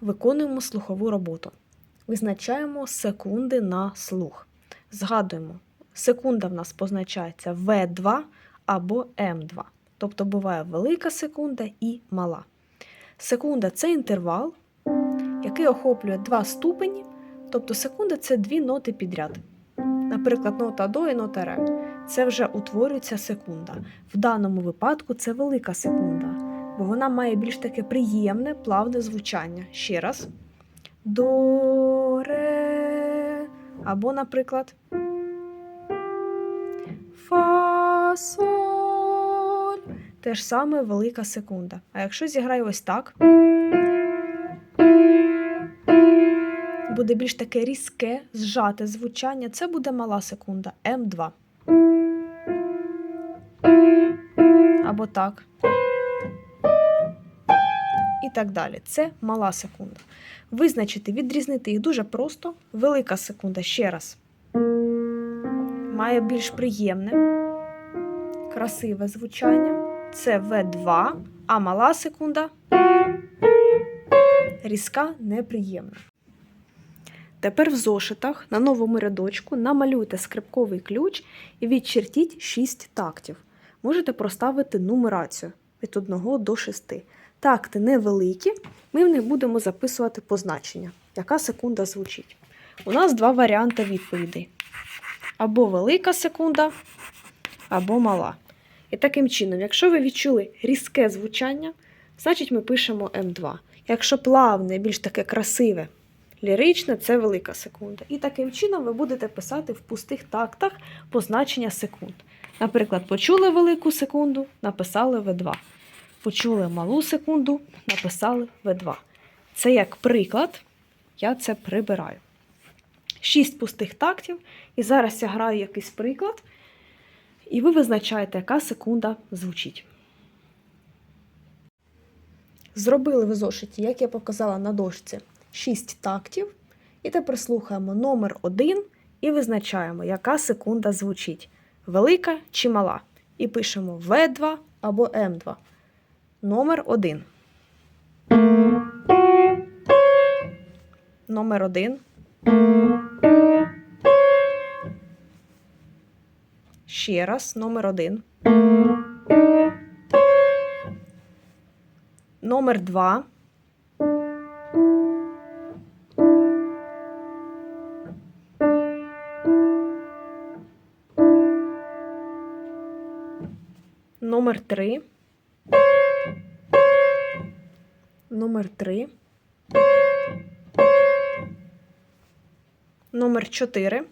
виконуємо слухову роботу. Визначаємо секунди на слух. Згадуємо, секунда в нас позначається В2 або М2. Тобто буває велика секунда і мала. Секунда це інтервал, який охоплює два ступені, тобто секунда це дві ноти підряд. Наприклад, нота до і нота ре. Це вже утворюється секунда. В даному випадку це велика секунда, бо вона має більш таке приємне, плавне звучання. Ще раз. До ре. Або, наприклад, фа соль. Те ж саме велика секунда. А якщо зіграю ось так, буде більш таке різке, зжате звучання, це буде мала секунда М2. Або так. І так далі. Це мала секунда. Визначити, відрізнити їх дуже просто. Велика секунда ще раз. Має більш приємне, красиве звучання. Це В2, а мала секунда різка, неприємна. Тепер в зошитах на новому рядочку намалюйте скрипковий ключ і відчертіть 6 тактів. Можете проставити нумерацію від 1 до 6. Такти невеликі, ми в них будемо записувати позначення, яка секунда звучить. У нас два варіанти відповідей: або велика секунда, або мала. І таким чином, якщо ви відчули різке звучання, значить ми пишемо М2. Якщо плавне, більш таке красиве, ліричне це велика секунда. І таким чином ви будете писати в пустих тактах позначення секунд. Наприклад, почули велику секунду, написали В2. Почули малу секунду, написали В2. Це як приклад, я це прибираю. Шість пустих тактів. І зараз я граю якийсь приклад, і ви визначаєте, яка секунда звучить. Зробили в зошиті, як я показала на дошці, 6 тактів. І тепер слухаємо номер 1 і визначаємо, яка секунда звучить: велика чи мала. І пишемо В2 або М2. Номер 1. Номер 1. Ще раз, номер 1. Номер 2. Номер 3. Номер 3. Номер 4.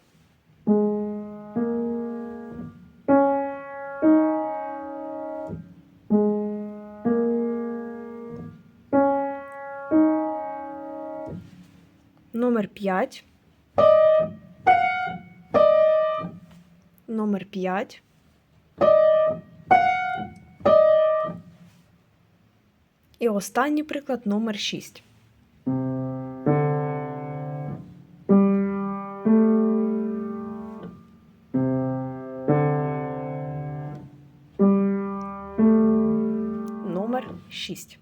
Номер 5. Номер 5. Останній приклад номер 6. Номер 6.